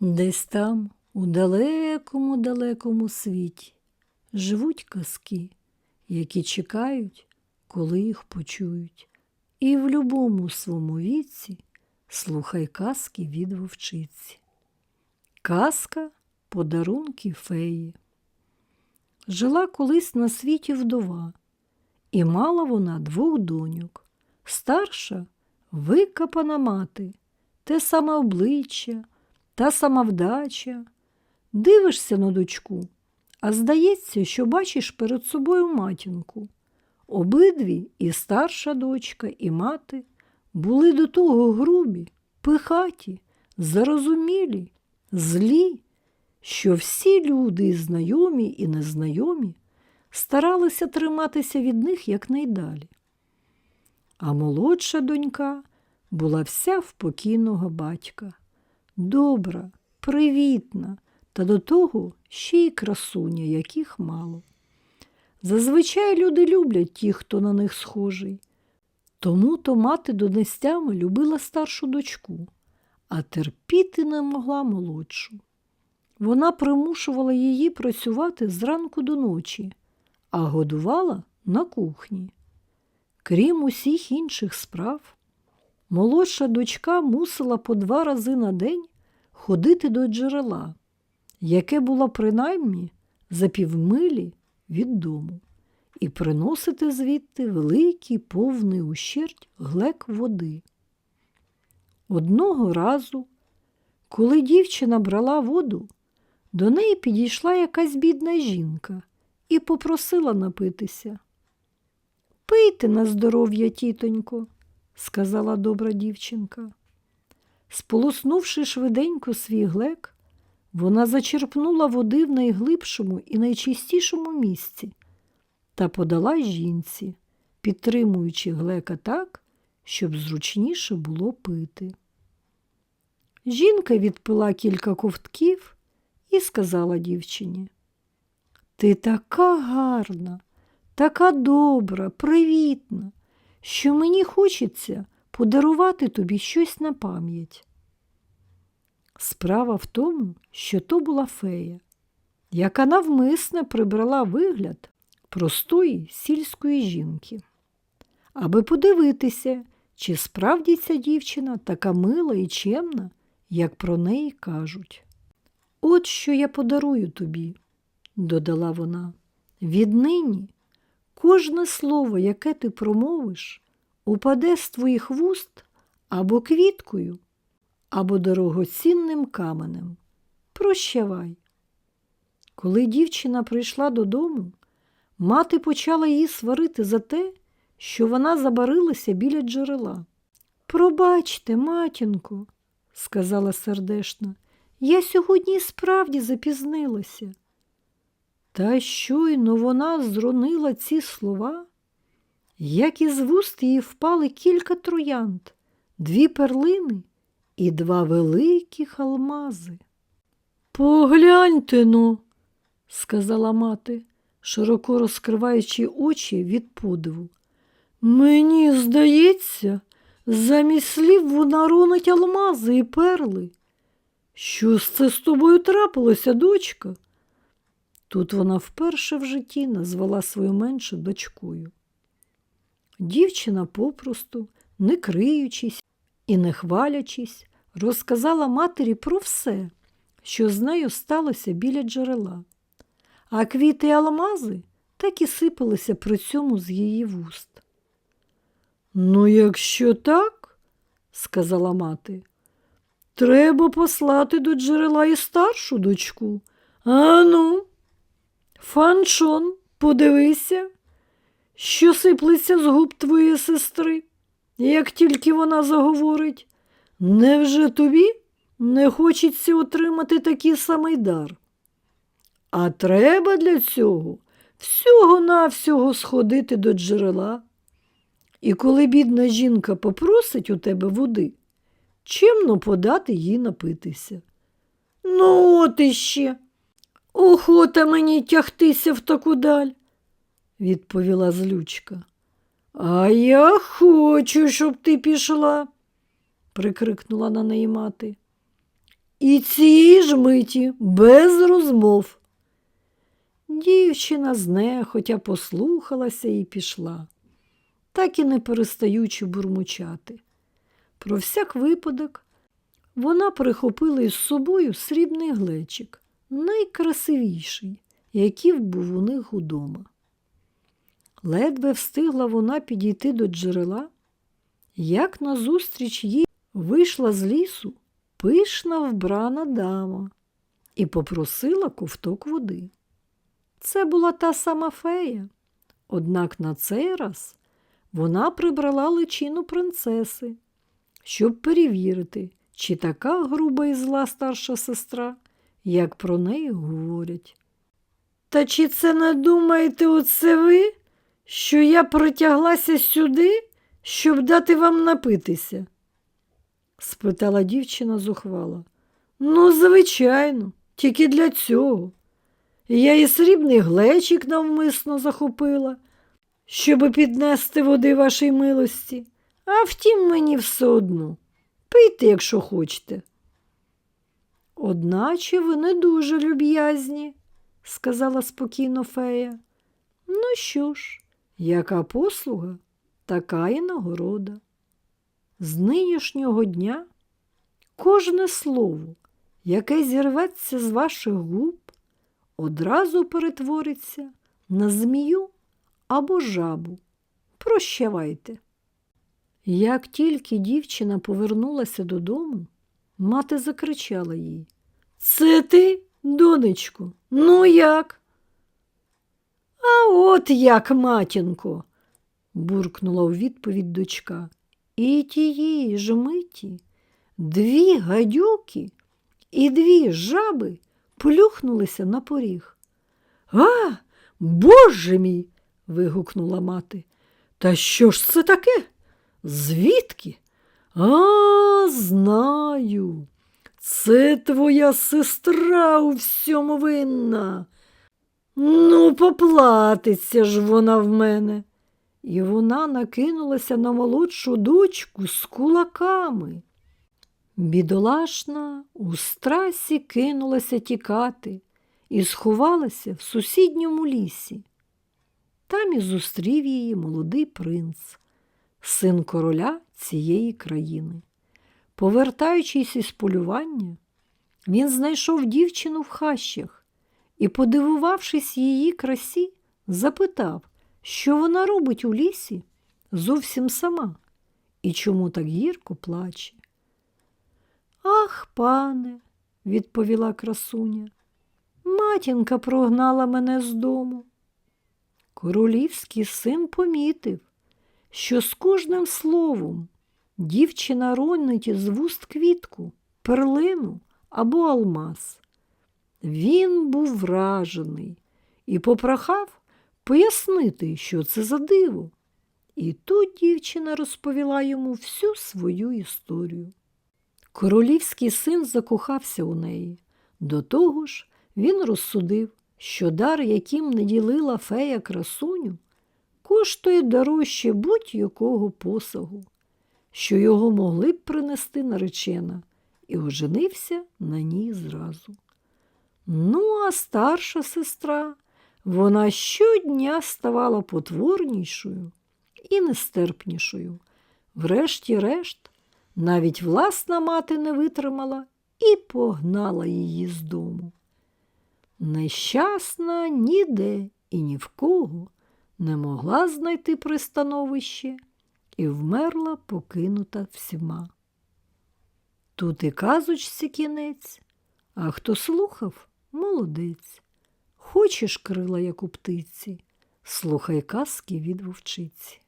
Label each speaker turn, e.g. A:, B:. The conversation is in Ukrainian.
A: Десь там, у далекому далекому світі, живуть казки, які чекають, коли їх почують. І в любому своєму віці слухай казки від вовчиці. Казка подарунки феї. Жила колись на світі вдова, і мала вона двох доньок. Старша викопана мати, те саме обличчя, та сама вдача. Дивишся на дочку, а здається, що бачиш перед собою матінку. Обидві, і старша дочка, і мати, були до того грубі, пихаті, зарозумілі, злі, що всі люди, і знайомі і незнайомі, старалися триматися від них якнайдалі. А молодша донька була вся в покійного батька, добра, привітна та до того ще й красуня, яких мало. Зазвичай люди люблять ті, хто на них схожий. Тому то мати донестями любила старшу дочку, а терпіти не могла молодшу. Вона примушувала її працювати зранку до ночі, а годувала на кухні. Крім усіх інших справ, молодша дочка мусила по два рази на день ходити до джерела, яке було принаймні за півмилі від дому, і приносити звідти великий повний ущерть глек води. Одного разу, коли дівчина брала воду, до неї підійшла якась бідна жінка і попросила напитися. Пийте на здоров'я, тітонько, сказала добра дівчинка. Сполоснувши швиденько свій глек, вона зачерпнула води в найглибшому і найчистішому місці та подала жінці, підтримуючи глека так, щоб зручніше було пити. Жінка відпила кілька ковтків і сказала дівчині: Ти така гарна, така добра, привітна, що мені хочеться подарувати тобі щось на пам'ять. Справа в тому, що то була фея, яка навмисне прибрала вигляд простої сільської жінки, аби подивитися, чи справді ця дівчина така мила і чемна, як про неї кажуть. От що я подарую тобі, додала вона. Віднині кожне слово, яке ти промовиш, упаде з твоїх вуст або квіткою, або дорогоцінним каменем. Прощавай. Коли дівчина прийшла додому, мати почала її сварити за те, що вона забарилася біля джерела. Пробачте, матінко, сказала сердешна, я сьогодні справді запізнилася. Та щойно вона зронила ці слова, як із вуст її впали кілька троянд, дві перлини і два великих алмази. Погляньте но, сказала мати, широко розкриваючи очі від подиву. Мені здається, замість слів вона ронить алмази і перли. Що це з тобою трапилося, дочка? Тут вона вперше в житті назвала свою меншу дочкою. Дівчина попросту, не криючись і не хвалячись, розказала матері про все, що з нею сталося біля джерела, а квіти й алмази так і сипалися при цьому з її вуст. Ну, якщо так, сказала мати, треба послати до джерела і старшу дочку. Ану, фаншон, подивися, що сиплеться з губ твоєї сестри, як тільки вона заговорить. Невже тобі не хочеться отримати такий самий дар? А треба для цього всього-навсього сходити до джерела. І коли бідна жінка попросить у тебе води, чимно подати їй напитися. Ну, от іще. Охота мені тягтися в таку даль, відповіла злючка. А я хочу, щоб ти пішла, прикрикнула на неї мати. І цієї ж миті без розмов. Дівчина знехотя послухалася і пішла, так і не перестаючи бурмучати. Про всяк випадок вона прихопила із собою срібний глечик, найкрасивіший, який був у них удома. Ледве встигла вона підійти до джерела, як назустріч їй вийшла з лісу пишна вбрана дама і попросила ковток води. Це була та сама фея, однак на цей раз вона прибрала личину принцеси, щоб перевірити, чи така груба і зла старша сестра, як про неї говорять. Та чи це не думаєте оце ви, що я притяглася сюди, щоб дати вам напитися? спитала дівчина зухвала. Ну, звичайно, тільки для цього. Я і срібний глечик навмисно захопила, щоби піднести води вашій милості, а втім мені все одно. Пийте, якщо хочете. Одначе ви не дуже люб'язні, сказала спокійно фея. Ну що ж, яка послуга, така і нагорода. З нинішнього дня кожне слово, яке зірветься з ваших губ, одразу перетвориться на змію або жабу. Прощавайте. Як тільки дівчина повернулася додому, мати закричала їй Це ти, донечко, ну як? А от як, матінко, буркнула у відповідь дочка. І тієї ж миті дві гадюки і дві жаби плюхнулися на поріг. А, боже мій. вигукнула мати. Та що ж це таке? Звідки? А, знаю. Це твоя сестра у всьому винна. Ну, поплатиться ж вона в мене. І вона накинулася на молодшу дочку з кулаками. Бідолашна у страсі кинулася тікати і сховалася в сусідньому лісі. Там і зустрів її молодий принц, син короля цієї країни. Повертаючись із полювання, він знайшов дівчину в хащах і, подивувавшись її красі, запитав, що вона робить у лісі зовсім сама і чому так гірко плаче. Ах, пане, відповіла красуня, матінка прогнала мене з дому. Королівський син помітив, що з кожним словом дівчина ронить із вуст квітку, перлину або алмаз. Він був вражений і попрохав пояснити, що це за диво. І тут дівчина розповіла йому всю свою історію. Королівський син закохався у неї. До того ж, він розсудив, що дар, яким не ділила фея красуню, коштує дорожче будь-якого посагу, що його могли б принести наречена, і оженився на ній зразу. Ну, а старша сестра, вона щодня ставала потворнішою і нестерпнішою. Врешті-решт, навіть власна мати не витримала і погнала її з дому. Нещасна ніде і ні в кого не могла знайти пристановище і вмерла покинута всіма. Тут і казочці кінець, а хто слухав молодець. Хочеш крила, як у птиці, слухай казки від вовчиці.